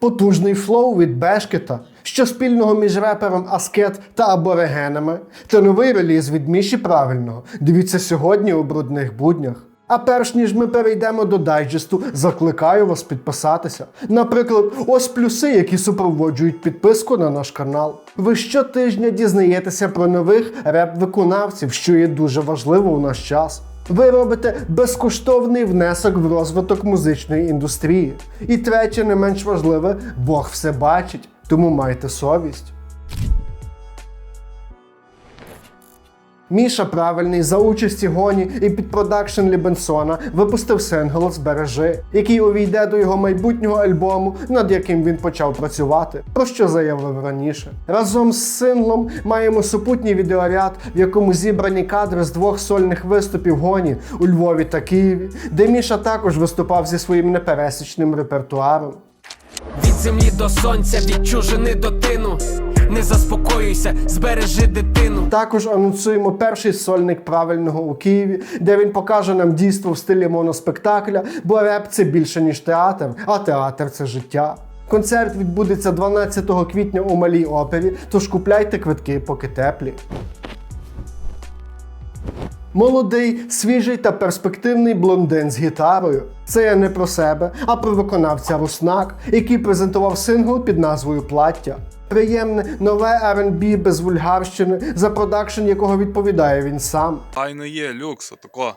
Потужний флоу від Бешкета, що спільного між репером Аскет та аборигенами, та новий реліз від Міші Правильного. Дивіться сьогодні у брудних буднях. А перш ніж ми перейдемо до дайджесту, закликаю вас підписатися. Наприклад, ось плюси, які супроводжують підписку на наш канал. Ви щотижня дізнаєтеся про нових реп-виконавців, що є дуже важливо у наш час. Ви робите безкоштовний внесок в розвиток музичної індустрії. І третє, не менш важливе, Бог все бачить, тому майте совість. Міша правильний за участі Гоні і під продакшн Лібенсона випустив сингл Збережи, який увійде до його майбутнього альбому, над яким він почав працювати, про що заявив раніше. Разом з синглом маємо супутній відеоряд, в якому зібрані кадри з двох сольних виступів Гоні у Львові та Києві, де Міша також виступав зі своїм непересічним репертуаром. Від землі до сонця, від чужини до тину. Не заспокоюйся, збережи дитину. Також анонсуємо перший сольник правильного у Києві, де він покаже нам дійство в стилі моноспектакля, бо реп це більше ніж театр, а театр це життя. Концерт відбудеться 12 квітня у малій опері, тож купляйте квитки, поки теплі. Молодий, свіжий та перспективний блондин з гітарою. Це я не про себе, а про виконавця Руснак, який презентував сингл під назвою Плаття. Приємне нове R&B без вульгарщини, за продакшн якого відповідає він сам. Файно є, люкс, отако.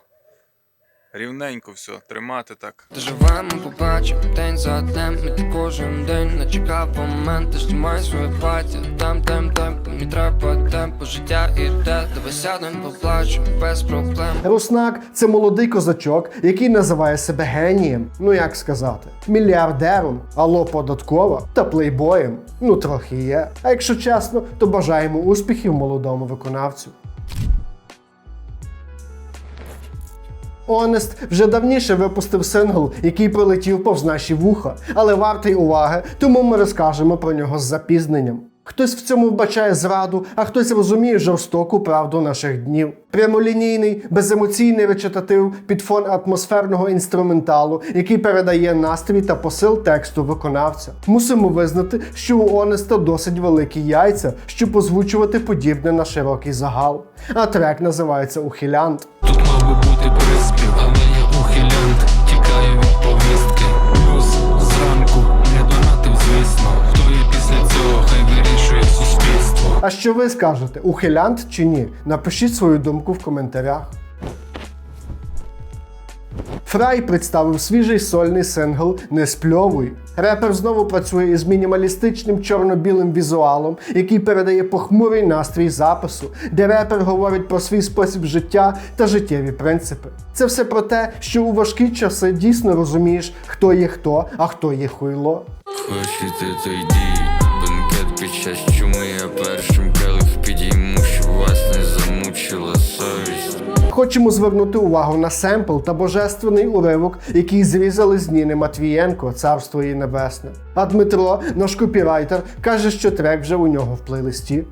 Рівненько все, тримати так. Живемо, побачимо день за днем, ти кожен день не чекав момент, ти знімай своє плаття, там тем темпом, мені треба темпу, життя іде, давай сядем, поплачемо без проблем. Руснак це молодий козачок, який називає себе генієм. Ну як сказати, мільярдером, алло податкова та плейбоєм. Ну трохи є. А якщо чесно, то бажаємо успіхів молодому виконавцю. Honest вже давніше випустив сингл, який прилетів повз наші вуха, але вартий уваги, тому ми розкажемо про нього з запізненням. Хтось в цьому вбачає зраду, а хтось розуміє жорстоку правду наших днів. Прямолінійний, беземоційний речитатив під фон атмосферного інструменталу, який передає настрій та посил тексту виконавця. Мусимо визнати, що у Онеста досить великі яйця, щоб озвучувати подібне на широкий загал. А трек називається Ухилянт. Що ви скажете, ухилянт чи ні? Напишіть свою думку в коментарях. Фрай представив свіжий сольний сингл Не спльовуй. Репер знову працює із мінімалістичним чорно-білим візуалом, який передає похмурий настрій запису, де репер говорить про свій спосіб життя та життєві принципи. Це все про те, що у важкі часи дійсно розумієш, хто є хто, а хто є хуйло. Хочете, то йди, бенкет під час чуми, я першим келих підійму, щоб вас не замучила совість. Хочемо звернути увагу на семпл та божественний уривок, який зрізали з Ніни Матвієнко, царство її небесне. А Дмитро, наш копірайтер, каже, що трек вже у нього в плейлисті.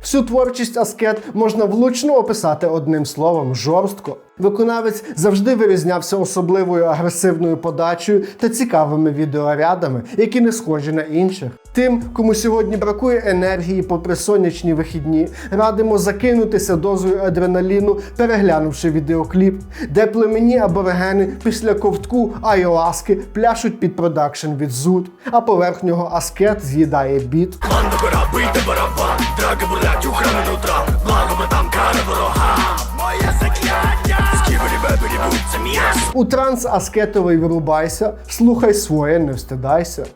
Всю творчість Аскет можна влучно описати одним словом жорстко. Виконавець завжди вирізнявся особливою агресивною подачею та цікавими відеорядами, які не схожі на інших. Тим, кому сьогодні бракує енергії попри сонячні вихідні, радимо закинутися дозою адреналіну, переглянувши відеокліп, де племені аборигени після ковтку айоаски пляшуть під продакшн від зуд, а поверх нього аскет з'їдає біт. У транс аскетовий вирубайся, слухай своє, не встидайся.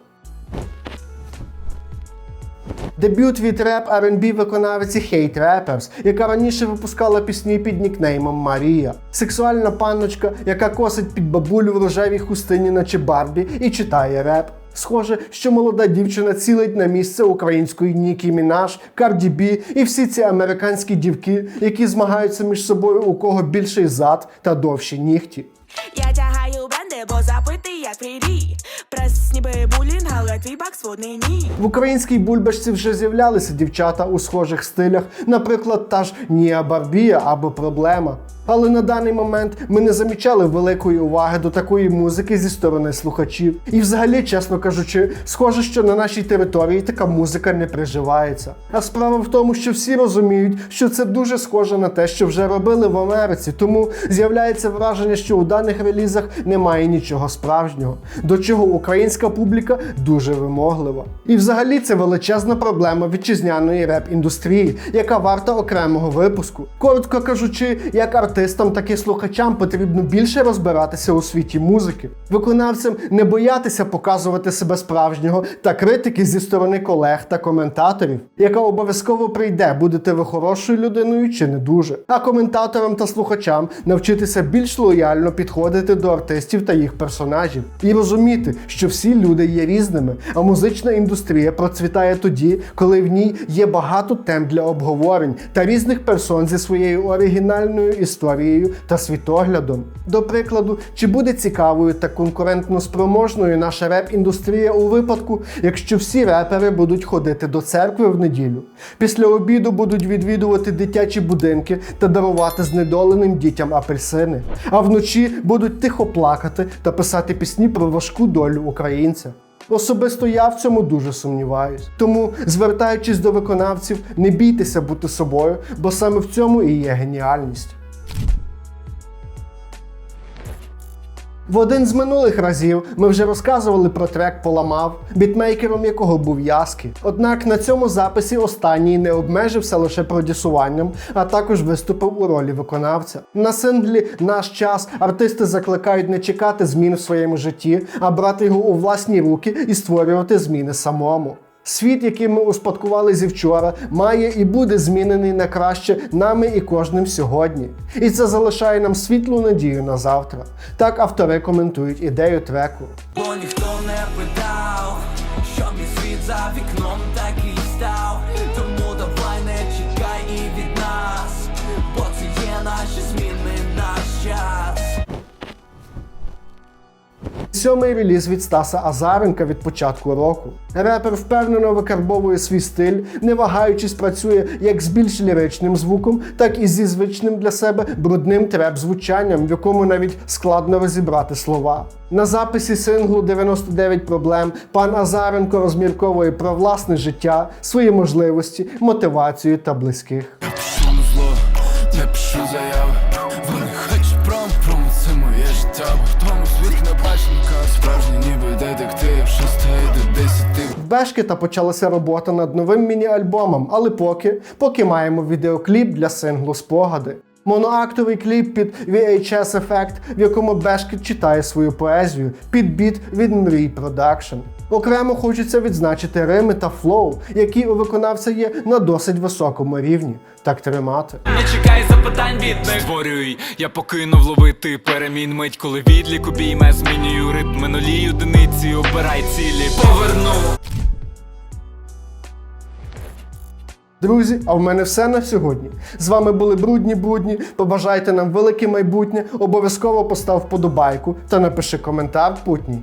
Дебют від реп R&B виконавиці Hate Rappers, яка раніше випускала пісні під нікнеймом Марія. Сексуальна панночка, яка косить під бабулю в рожевій хустині, наче Барбі, і читає реп. Схоже, що молода дівчина цілить на місце української Нікі Мінаш, Карді Бі і всі ці американські дівки, які змагаються між собою, у кого більший зад та довші нігті. Я тягаю бо запити як фрірі. Прес ніби будь боулінг, але твій бак сводний ні. В українській бульбашці вже з'являлися дівчата у схожих стилях, наприклад, та ж Ніа Барбія або Проблема. Але на даний момент ми не замічали великої уваги до такої музики зі сторони слухачів. І взагалі, чесно кажучи, схоже, що на нашій території така музика не приживається. А справа в тому, що всі розуміють, що це дуже схоже на те, що вже робили в Америці, тому з'являється враження, що у даних релізах немає нічого справжнього, до чого українська публіка дуже вимоглива. І взагалі це величезна проблема вітчизняної реп-індустрії, яка варта окремого випуску. Коротко кажучи, як артистам, так і слухачам потрібно більше розбиратися у світі музики. Виконавцям не боятися показувати себе справжнього та критики зі сторони колег та коментаторів, яка обов'язково прийде, будете ви хорошою людиною чи не дуже. А коментаторам та слухачам навчитися більш лояльно підходити до артистів та їх персонажів і розуміти, що всі люди є різними, а музична індустрія процвітає тоді, коли в ній є багато тем для обговорень та різних персон зі своєю оригінальною історією та світоглядом. До прикладу, чи буде цікавою та конкурентно спроможною наша реп-індустрія у випадку, якщо всі репери будуть ходити до церкви в неділю, після обіду будуть відвідувати дитячі будинки та дарувати знедоленим дітям апельсини, а вночі будуть тихо плакати та писати пісні про важку долю українця. Особисто я в цьому дуже сумніваюсь. Тому, звертаючись до виконавців, не бійтеся бути собою, бо саме в цьому і є геніальність. В один з минулих разів ми вже розказували про трек Поламав, бітмейкером якого був Яски. Однак на цьому записі останній не обмежився лише продюсуванням, а також виступив у ролі виконавця. На синглі Наш час артисти закликають не чекати змін в своєму житті, а брати його у власні руки і створювати зміни самому. Світ, який ми успадкували зі вчора, має і буде змінений на краще нами і кожним сьогодні. І це залишає нам світлу надію на завтра. Так автори коментують ідею треку. Бо ніхто не Сьомий реліз від Стаса Азаренка від початку року. Репер впевнено викарбовує свій стиль, не вагаючись працює як з більш ліричним звуком, так і зі звичним для себе брудним треп-звучанням, в якому навіть складно розібрати слова. На записі синглу 99 проблем пан Азаренко розмірковує про власне життя, свої можливості, мотивацію та близьких. Не пишу заяви в тому світ не бачника Справжній ніби детектив, що стає до десяти. Бешки та почалася робота над новим міні-альбомом, але поки, поки маємо відеокліп для синглу Спогади. Моноактовий кліп під VHS Effect, в якому Бешкет читає свою поезію під біт від Мрій Продакшн. Окремо хочеться відзначити рими та флоу, які у виконавця є на досить високому рівні. Так тримати. Не чекай запитань від них. Створюй, я покинув ловити перемін мить, коли відлік обійме, змінюю ритм минулій одиниці, обирай цілі, поверну. Друзі, а в мене все на сьогодні. З вами були брудні будні. Побажайте нам велике майбутнє. Обов'язково постав вподобайку та напиши коментар путній.